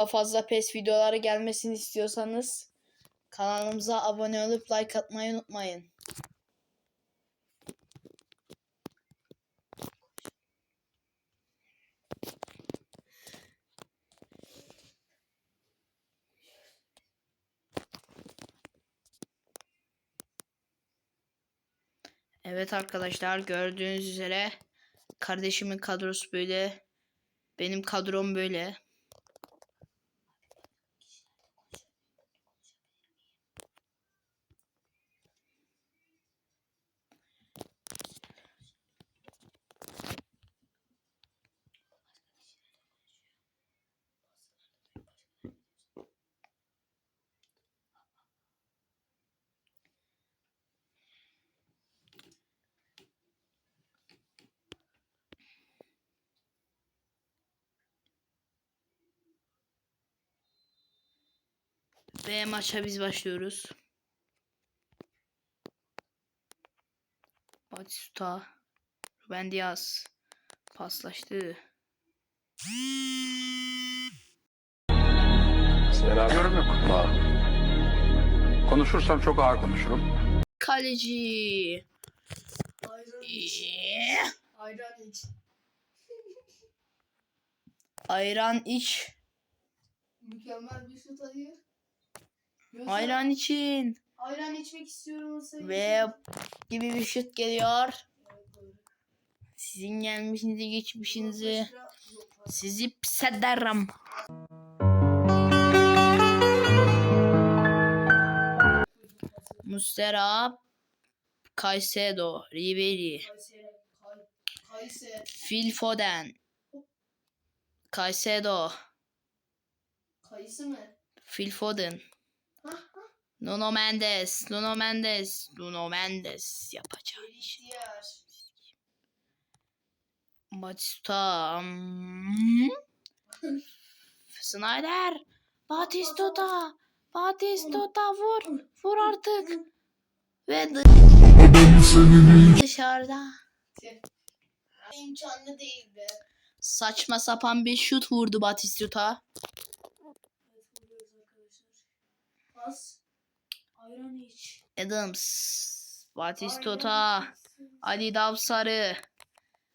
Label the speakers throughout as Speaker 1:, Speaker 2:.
Speaker 1: Daha fazla PES videoları gelmesini istiyorsanız kanalımıza abone olup like atmayı unutmayın. Evet arkadaşlar gördüğünüz üzere kardeşimin kadrosu böyle. Benim kadrom böyle. Ve maça biz başlıyoruz. Batista. Ruben Diaz. Paslaştı.
Speaker 2: Yorum yok. Konuşursam çok ağır konuşurum.
Speaker 1: Kaleci.
Speaker 3: Ayran iç. Ayran iç.
Speaker 1: Ayran iç.
Speaker 3: Mükemmel bir şut hayır.
Speaker 1: Ayran için.
Speaker 3: Ayran içmek istiyorum.
Speaker 1: Ve gibi bir şut geliyor. Sizin gelmişinizi geçmişinizi. Sizi pis ederim. Mustera. Caicedo. Ribery. Phil Foden. Caicedo.
Speaker 3: Kayısı mı?
Speaker 1: Phil Foden. Nuno Mendes. Nuno Mendes. Nuno Mendes. Yapacağım
Speaker 3: ihtiyar.
Speaker 1: Batista. Hmm. Snyder. Batistota. Batistota vur. Vur artık. Ve dı- dışarıda.
Speaker 3: İmkanlı değil be.
Speaker 1: Saçma sapan bir şut vurdu Batistota.
Speaker 3: Pas. Ayran iç.
Speaker 1: Adams. Batistota. Ali Davsarı.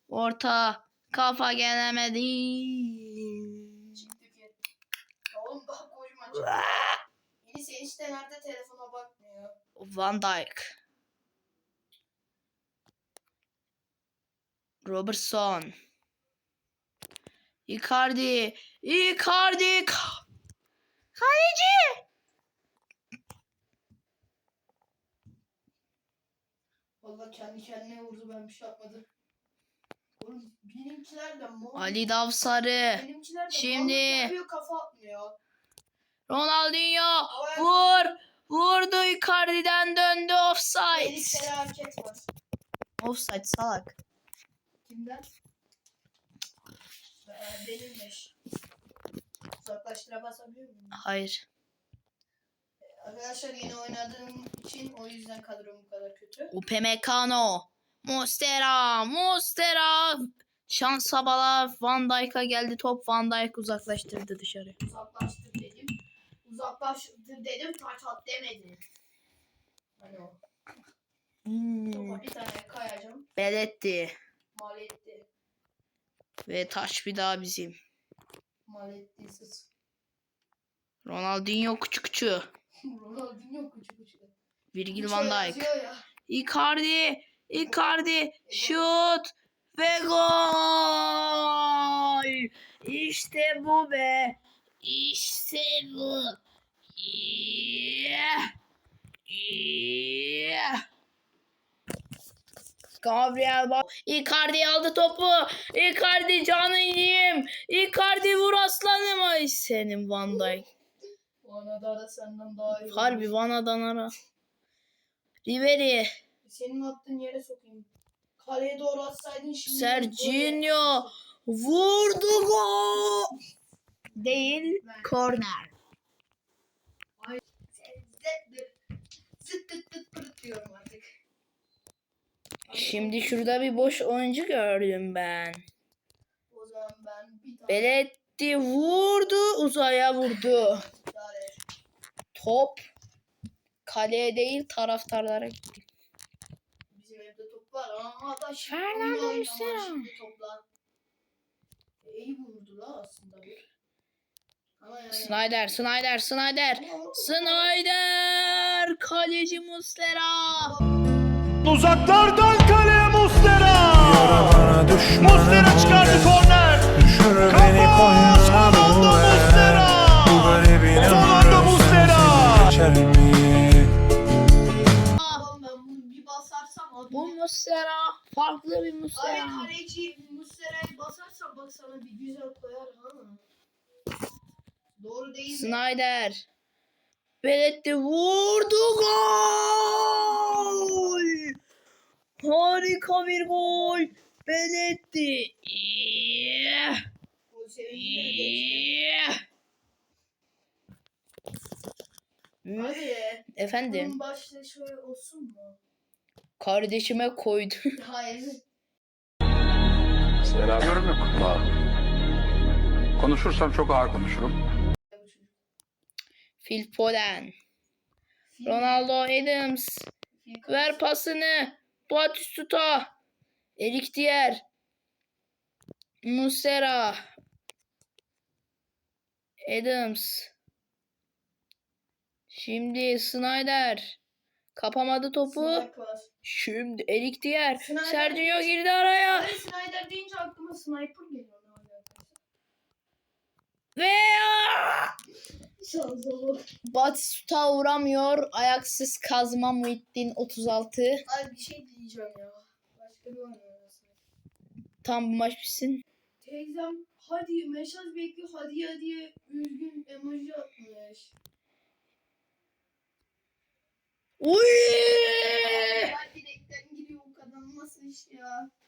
Speaker 1: Orta. Kafa gelemedi.
Speaker 3: Oğlum daha kocaman çıktı. Enis enişte nerede telefona bakmıyor.
Speaker 1: Van Dijk. Robertson. Icardi. Icardi. Ka- Kaleci.
Speaker 3: Valla kendi kendine vurdu ben bir şey yapmadım. Oğlum benimkiler de mal.
Speaker 1: Ali Davsarı.
Speaker 3: Benimkiler de
Speaker 1: Şimdi-
Speaker 3: yapıyor kafa atmıyor.
Speaker 1: Ronaldinho.
Speaker 3: Havaya
Speaker 1: Vur. Vurdu Icardi'den döndü offside.
Speaker 3: tehlikeli hareket var.
Speaker 1: Offside salak.
Speaker 3: Kimden? Benimmiş. Uzaklaştıra basabiliyor muyum?
Speaker 1: Hayır.
Speaker 3: Arkadaşlar yeni oynadığım için o yüzden kadrom bu kadar kötü.
Speaker 1: Upamecano. Mustera. Mustera. Şansa bala Van Dijk'a geldi top. Van Dijk uzaklaştırdı dışarı.
Speaker 3: Uzaklaştır dedim. Uzaklaştır dedim taç at demedim. Hani o.
Speaker 1: Hmm.
Speaker 3: Topa bir tane kayacağım.
Speaker 1: Beletti.
Speaker 3: Maletti.
Speaker 1: Ve taş bir daha bizim.
Speaker 3: Maletti sız.
Speaker 1: Ronaldinho küçük küçük.
Speaker 3: Ronaldinho küçük küçük.
Speaker 1: Virgil van Dijk. Icardi. Icardi. Şut. Ve gol. İşte bu be. İşte bu. Yeah. Yeah. Gabriel bak. Icardi aldı topu. Icardi canı yiyeyim. Icardi vur aslanım. Ay senin Van Dijk.
Speaker 3: Ona da ara senden daha iyi.
Speaker 1: Harbi Vana'dan ara. Ribery.
Speaker 3: Senin attığın yere sokayım. Kaleye doğru atsaydın şimdi.
Speaker 1: Serginho. Vurdu gol. Değil. Korner.
Speaker 3: Zıt zıt zıt zıt pırt diyorum artık.
Speaker 1: Şimdi şurada bir boş oyuncu gördüm ben.
Speaker 3: O zaman ben bir tane
Speaker 1: Belet Belletti vurdu uzaya vurdu. Top kaleye değil taraftarlara gitti.
Speaker 3: Bizim evde top var ama da şimdi
Speaker 1: Fernando Muslera.
Speaker 3: şimdi toplar. İyi vurdu la aslında bir. Yani.
Speaker 1: Snyder, Snyder, Snyder. Snyder! Kaleci Muslera.
Speaker 4: Uzaklardan kaleye
Speaker 5: düşmanım
Speaker 4: Mustera çıkardı korner.
Speaker 5: Bu
Speaker 4: Muslera
Speaker 1: farklı bir
Speaker 3: Abi
Speaker 1: Muslera.
Speaker 3: kaleci Muslera'yı basarsan bak sana bir güzel koyar ha. Doğru değil mi?
Speaker 1: Snyder. Belletti vurdu gol. Harika bir gol. Belletti. Yeah.
Speaker 3: Gol sevincine geçti.
Speaker 1: Yeah.
Speaker 3: Abi
Speaker 1: Efendim
Speaker 3: bunun başlığı şöyle olsun mu?
Speaker 1: Kardeşime koydu.
Speaker 3: Hayır.
Speaker 2: Yorum yok. Konuşursam çok ağır konuşurum.
Speaker 1: Phil Foden. Ronaldo Adams. Ver pasını. Batistuta. Erik Dier. Muslera. Adams. Şimdi Snyder. Kapamadı topu. Şimdi Erik Dier.
Speaker 3: Snyder.
Speaker 1: Sergio girdi araya.
Speaker 3: Abi Snyder deyince aklıma sniper geliyor.
Speaker 1: Ve. Batistuta vuramıyor. Ayaksız kazma Muhittin 36.
Speaker 3: Abi bir şey diyeceğim ya. Başka bir oynasın.
Speaker 1: Tam bu maç bitsin.
Speaker 3: Teyzem hadi mesaj bekliyor hadi hadi üzgün emoji atmış.
Speaker 1: Uy!
Speaker 3: Direkten giriyor o kadın nasıl iş ya.